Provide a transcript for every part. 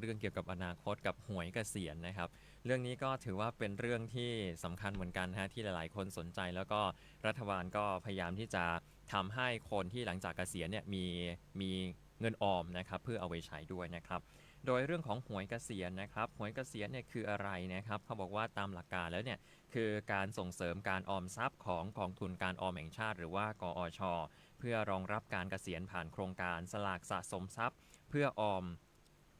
เรื่องเกี่ยวกับอนาคตกับหวยเกษียณนะครับ เรื่องนี้ก็ถือว่าเป็นเรื่องที่สำคัญเหมือนกันนะฮะที่หลาย ๆ คนสนใจแล้วก็รัฐบาลก็พยายามที่จะทำให้คนที่หลังจากเกษียณเนี่ยมีมีเงินออมนะครับเพื่อเอาไว้ใช้ด้วยนะครับโดยเรื่องของหวยเกษียณนะครับหวยเกษียณเนี่ยคืออะไรนะครับเขาบอกว่าตามหลักการแล้วเนี่ยคือการส่งเสริมการออมทรัพย์ของกองทุนการออมแห่งชาติ หรือว่ากอชเพื่อรองรับการเกษียณผ่านโครงการสลากสะสมทรัพย์ เพื่อออม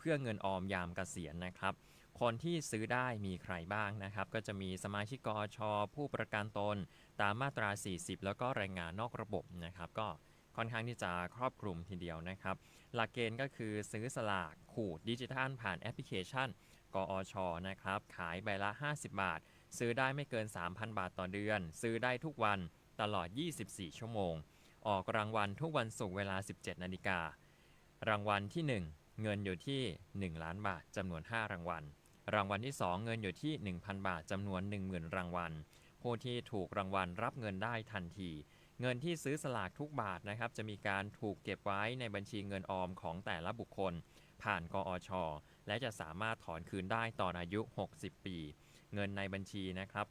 เพื่อเงินออมยามเกษียณนะครับ คนที่ซื้อได้มีใครบ้างนะครับ ก็จะมีสมาชิกกอชผู้ประกันตน ตามมาตรา 40 แล้วก็แรงงานนอกระบบนะครับ ก็ค่อนข้างที่จะครอบคลุมทีเดียวนะครับ หลักเกณฑ์ก็คือซื้อสลากขูดดิจิทัลผ่านแอปพลิเคชัน กอชนะครับ ขายใบละ 50 บาท ซื้อได้ไม่เกิน 3,000 บาทต่อเดือน ซื้อได้ทุกวันตลอด 24 ชั่วโมง ออกรางวัลทุกวันศุกร์เวลา 17 นาฬิการางวัลที่ 1 เงินอยู่ที่ 1 ล้านบาทจำนวน 5 รางวัล รางวัลที่ 2 เงินอยู่ที่ 1,000 บาทจำนวน 10,000 รางวัล ผู้ที่ถูกรางวัลรับเงินได้ทันที เงินที่ซื้อสลากทุกบาทนะครับจะมีการถูกเก็บไว้ในบัญชีเงินออมของแต่ละบุคคล ผ่านกอช และจะสามารถถอนคืนได้ตอนอายุ 60 ปี เงินในบัญชีนะครับ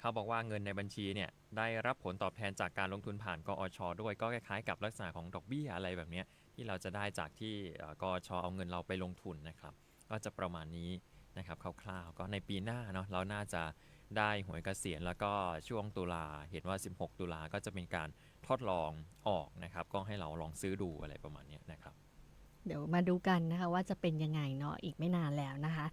เขาบอกว่าเงินในบัญชีเนี่ยได้รับผลตอบแทนจากการลงทุนผ่านกอช ด้วยก็คล้ายๆกับลักษณะของดอกเบี้ยอะไรแบบเนี้ย ที่เราจะได้จากที่กอชอกอชเอาเงินเราไปลงทุนนะครับ ก็จะประมาณนี้นะครับคร่าวๆก็ในปีหน้าเนาะเราน่าจะได้หวยเกษียณแล้วก็ช่วงตุลาเห็นว่า 16 ตุลาก็จะเป็นการทดลองออกนะครับ ก็ให้เราลองซื้อดูอะไรประมาณนี้นะครับ เดี๋ยวมาดูกันนะคะว่าจะเป็นยังไงเนาะอีกไม่นานแล้วนะคะ